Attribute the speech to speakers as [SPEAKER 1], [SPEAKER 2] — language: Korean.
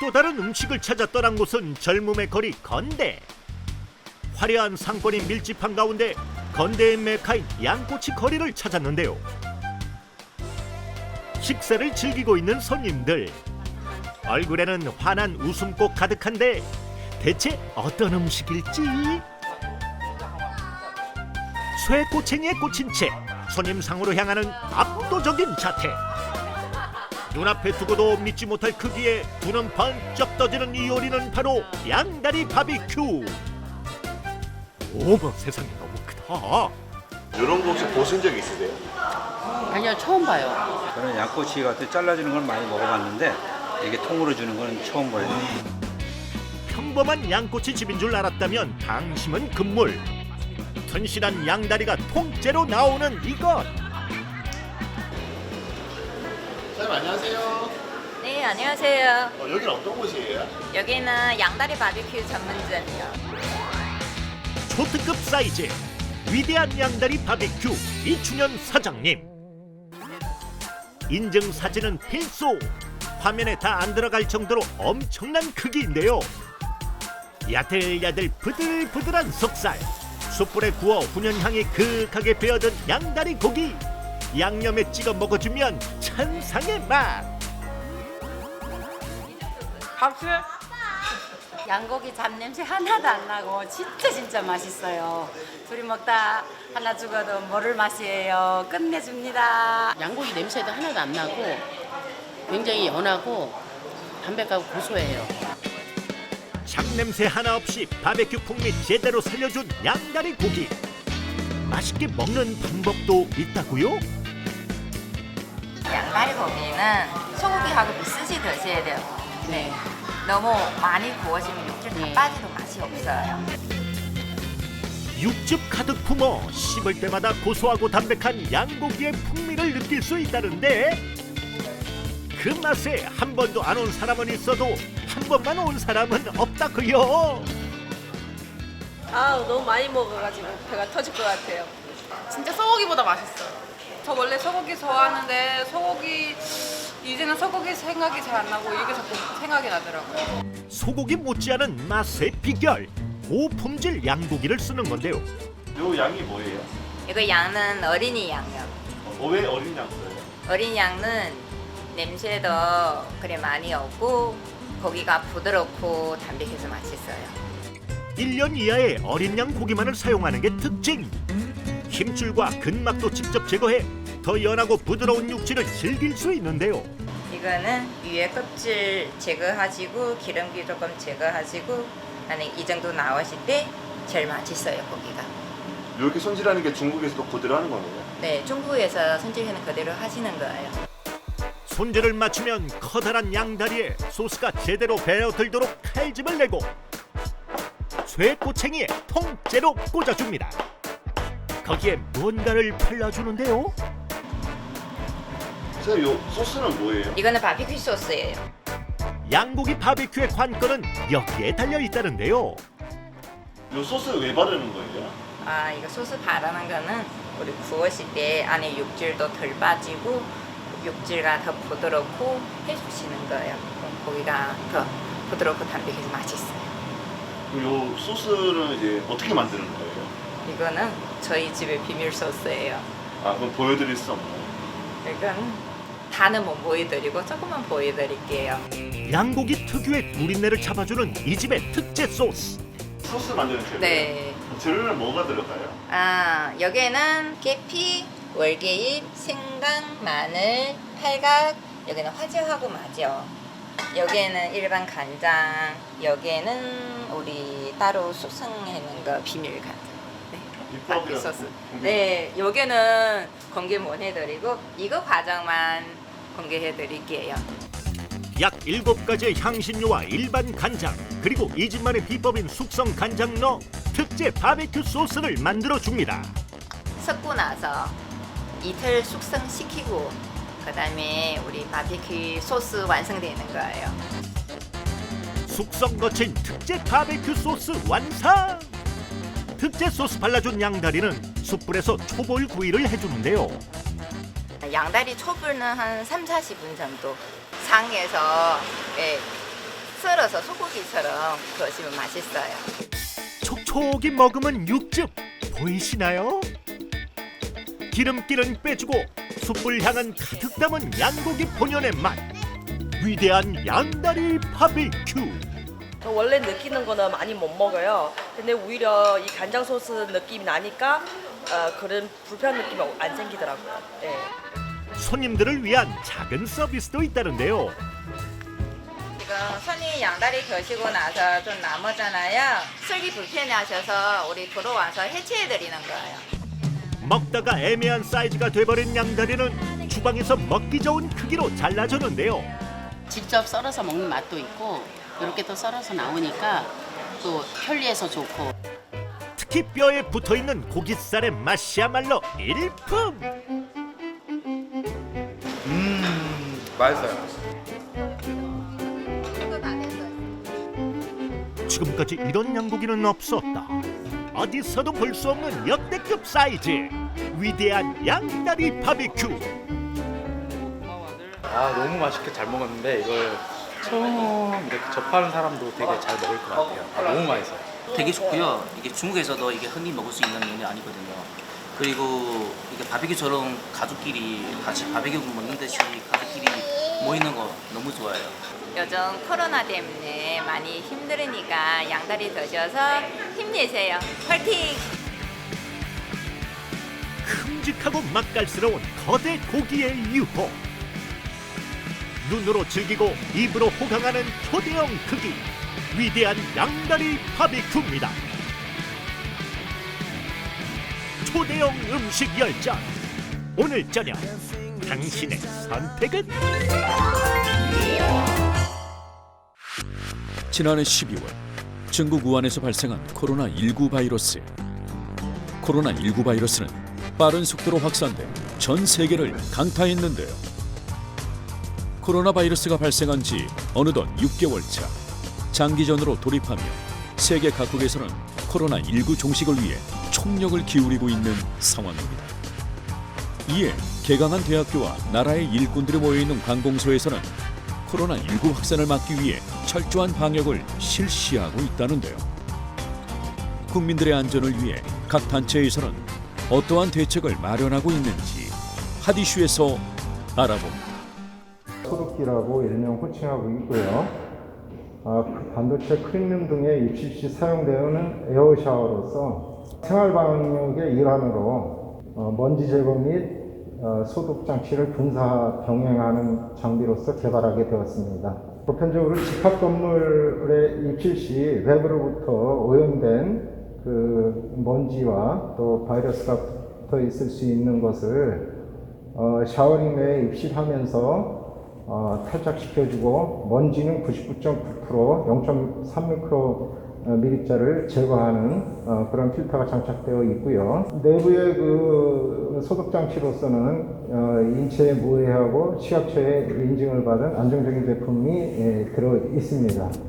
[SPEAKER 1] 또 다른 음식을 찾아 떠난 곳은 젊음의 거리 건대. 화려한 상권이 밀집한 가운데 건대의 메카인 양꼬치 거리를 찾았는데요. 식사를 즐기고 있는 손님들. 얼굴에는 환한 웃음꽃 가득한데 대체 어떤 음식일지? 쇠꼬챙이에 꽂힌 채 손님 상으로 향하는 압도적인 자태. 눈앞에 두고도 믿지 못할 크기에 두 눈 번쩍 떠지는 이 요리는 바로 양다리 바비큐. 어머 세상에 너무 크다.
[SPEAKER 2] 이런 거 혹시 보신 적 있으세요?
[SPEAKER 3] 아니요 처음 봐요.
[SPEAKER 4] 저는 양꼬치 같은 잘라주는 건 많이 먹어봤는데 이게 통으로 주는 건 처음 봐요.
[SPEAKER 1] 평범한 양꼬치 집인 줄 알았다면 방심은 금물. 튼실한 양다리가 통째로 나오는 이것.
[SPEAKER 2] 사장님 안녕하세요.
[SPEAKER 5] 네, 안녕하세요.
[SPEAKER 2] 어, 여기는 어떤 곳이에요?
[SPEAKER 5] 여기는 양다리 바비큐 전문점이요.
[SPEAKER 1] 초특급 사이즈 위대한 양다리 바비큐 이춘현 사장님 인증 사진은 필수 화면에 다 안 들어갈 정도로 엄청난 크기인데요 야들야들 부들부들한 속살 숯불에 구워 훈연향이 그윽하게 배어든 양다리 고기 양념에 찍어 먹어주면 천상의 맛
[SPEAKER 3] 박수. 양고기 잡냄새 하나도 안 나고 진짜 진짜 맛있어요. 둘이 먹다 하나 죽어도 모를 맛이에요. 끝내줍니다. 양고기 냄새도 하나도 안 나고 굉장히 연하고 담백하고 고소해요.
[SPEAKER 1] 잡냄새 하나 없이 바베큐 풍미 제대로 살려준 양다리 고기 맛있게 먹는 방법도 있다고요?
[SPEAKER 5] 양다리 고기는 소고기하고 비슷이 드셔야 돼요.
[SPEAKER 3] 네.
[SPEAKER 5] 너무 많이 구워지면 육질 다
[SPEAKER 3] 네.
[SPEAKER 5] 빠져도 맛이 없어요.
[SPEAKER 1] 육즙 가득 품어 씹을 때마다 고소하고 담백한 양고기의 풍미를 느낄 수 있다는데 그 맛에 한 번도 안 온 사람은 있어도 한 번만 온 사람은 없다고요.
[SPEAKER 6] 아 너무 많이 먹어가지고 배가 터질 것 같아요.
[SPEAKER 7] 진짜 소고기보다 맛있어요.
[SPEAKER 6] 저 원래 소고기 좋아하는데 소고기 이제는 소고기 생각이 잘 안 나고 이게 자꾸 생각이 나더라고요.
[SPEAKER 1] 소고기 못지않은 맛의 비결 고품질 양고기를 쓰는 건데요.
[SPEAKER 2] 요 양이 뭐예요?
[SPEAKER 5] 이거 양은 어린이 양이요.
[SPEAKER 2] 어, 왜 어린 양 써요?
[SPEAKER 5] 어린 양은 냄새도 그래 많이 없고 고기가 부드럽고 담백해서 맛있어요.
[SPEAKER 1] 1년 이하의 어린 양 고기만을 사용하는 게 특징. 힘줄과 근막도 직접 제거해 더 연하고 부드러운 육질을 즐길 수 있는데요.
[SPEAKER 5] 이거는 위에 껍질 제거하시고 기름기 조금 제거하시고 안에 이 정도 나오실 때 제일 맛있어요 고기가.
[SPEAKER 2] 이렇게 손질하는 게 중국에서도 그대로 하는 거네요.
[SPEAKER 5] 네, 중국에서 손질해는 그대로 하시는 거예요.
[SPEAKER 1] 손질을 맞추면 커다란 양다리에 소스가 제대로 배어들도록 칼집을 내고 쇠꼬챙이에 통째로 꽂아줍니다. 거기에 무언가를 발라주는데요.
[SPEAKER 2] 사장님 요 소스는 뭐예요?
[SPEAKER 5] 이거는 바비큐 소스예요.
[SPEAKER 1] 양고기 바비큐의 관건은 여기에 달려 있다는데요.
[SPEAKER 2] 요 소스 왜 바르는 거예요?
[SPEAKER 5] 아, 이거 소스 바르는 거는 우리 구웠을 때 안에 육질도 덜 빠지고 육질가 더 부드럽고 해주시는 거예요. 그럼 고기가 더 부드럽고 담백해서 맛있어요.
[SPEAKER 2] 그럼 요 소스는 이제 어떻게 만드는 거예요?
[SPEAKER 5] 이거는 저희 집의 비밀 소스예요.
[SPEAKER 2] 아 그럼 보여드릴 수 없나요?
[SPEAKER 5] 이건 다는 못 보여드리고 조금만 보여드릴게요.
[SPEAKER 1] 양고기 특유의 누린내를 잡아주는 이 집의 특제 소스.
[SPEAKER 2] 소스 만드는 재료.
[SPEAKER 5] 네.
[SPEAKER 2] 재료는 뭐가 들어가요?
[SPEAKER 5] 아, 여기에는 계피, 월계잎, 생강, 마늘, 팔각, 여기는 화재하고 마죠. 여기에는 일반 간장, 여기에는 우리 따로 숙성해놓은 거 비밀 간장. 네.
[SPEAKER 2] 비법이라도
[SPEAKER 5] 바비 소스. 네, 여기는 공개 못 해드리고 이거 과정만 공개해드릴게요.
[SPEAKER 1] 약 7가지의 향신료와 일반 간장 그리고 이 집만의 비법인 숙성 간장 넣어 특제 바베큐 소스를 만들어 줍니다.
[SPEAKER 5] 섞고 나서 이틀 숙성시키고 그 다음에 우리 바비큐 소스 완성되는 거예요.
[SPEAKER 1] 숙성 거친 특제 바베큐 소스 완성! 특제 소스 발라준 양다리는 숯불에서 초벌 구이를 해주는데요.
[SPEAKER 5] 양다리 초불은 한 3, 40분 정도 상에서 예, 썰어서 소고기처럼 구우시면 맛있어요.
[SPEAKER 1] 촉촉이 머금은 육즙 보이시나요? 기름기는 빼주고 숯불 향은 가득 담은 양고기 본연의 맛 위대한 양다리 바비큐
[SPEAKER 8] 저 원래 느끼는 거는 많이 못 먹어요. 근데 오히려 이 간장 소스 느낌이 나니까 어, 그런 불편한 느낌이 안 생기더라고요. 네.
[SPEAKER 1] 손님들을 위한 작은 서비스도 있다는데요
[SPEAKER 5] 지금 손이 양다리 드시고 나서 좀 남았잖아요. 설기 불편하셔서 우리 들어와서 해체해 드리는 거예요.
[SPEAKER 1] 먹다가 애매한 사이즈가 돼버린 양다리는 주방에서 먹기 좋은 크기로 잘라주는데요
[SPEAKER 9] 직접 썰어서 먹는 맛도 있고 이렇게 또 썰어서 나오니까 또 편리해서 좋고
[SPEAKER 1] 특히 뼈에 붙어있는 고깃살의 맛이야말로 일품
[SPEAKER 4] 음,
[SPEAKER 5] 맛있어요.
[SPEAKER 1] 지금까지 이런 양고기는 없었다. 어디서도 볼 수 없는 역대급 사이즈. 위대한 양다리 바비큐.
[SPEAKER 10] 아 너무 맛있게 잘 먹었는데 이걸 처음 이렇게 접하는 사람도 되게 잘 먹을 것 같아요. 아, 너무 맛있어요.
[SPEAKER 11] 되게 좋고요. 이게 중국에서도 이게 흔히 먹을 수 있는 메뉴 아니거든요. 그리고 이게 바비큐처럼 가족끼리 같이 바비큐 먹는 듯이 가족끼리 모이는 거 너무 좋아요.
[SPEAKER 5] 요즘 코로나 때문에 많이 힘들으니까 양다리 드셔서 힘내세요. 화이팅!
[SPEAKER 1] 큼직하고 맛깔스러운 거대 고기의 유혹. 눈으로 즐기고 입으로 호강하는 초대형 크기. 위대한 양다리 바비큐입니다. 초대형 음식 열전. 오늘 저녁 당신의 선택은?
[SPEAKER 12] 지난해 12월 중국 우한에서 발생한 코로나19 바이러스. 코로나19 바이러스는 빠른 속도로 확산돼 전 세계를 강타했는데요. 코로나 바이러스가 발생한 지 어느덧 6개월 차. 장기전으로 돌입하며 세계 각국에서는 코로나19 종식을 위해 총력을 기울이고 있는 상황입니다. 이에 개강한 대학교와 나라의 일꾼들이 모여 있는 관공서에서는 코로나19 확산을 막기 위해 철저한 방역을 실시하고 있다는데요. 국민들의 안전을 위해 각 단체에서는 어떠한 대책을 마련하고 있는지 하디슈에서 알아봅니다.
[SPEAKER 13] 소독기라고 일명 호칭하고 있고요. 아, 그 반도체 클린룸 등의 입실 시 사용되는 에어샤워로서 생활 방역의 일환으로 어, 먼지 제거 및 어, 소독 장치를 분사 병행하는 장비로서 개발하게 되었습니다. 보편적으로 집합 건물의 입실 시 외부로부터 오염된 그 먼지와 또 바이러스가 붙어 있을 수 있는 것을 어, 샤워링 내에 입실하면서 어, 탈착시켜주고 먼지는 99.9% 0.3미크로 미리자를 제거하는 어, 그런 필터가 장착되어 있고요. 내부의 그 소독 장치로서는 어, 인체에 무해하고 식약처의 인증을 받은 안정적인 제품이 예, 들어 있습니다.